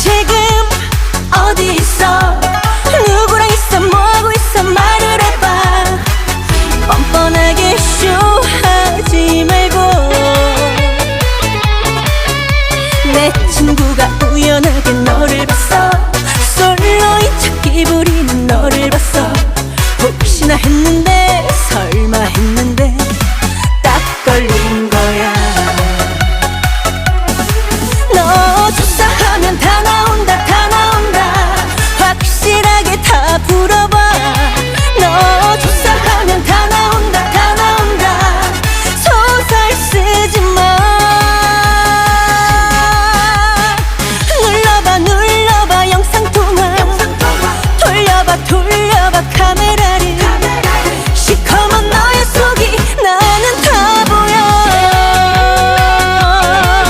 지금 어디 있어? 누구랑 있어? 뭐하고 있어? 말을 해봐. 뻔뻔하게 쇼하지 말고. 내 친구가 우연하게 너를 봤어.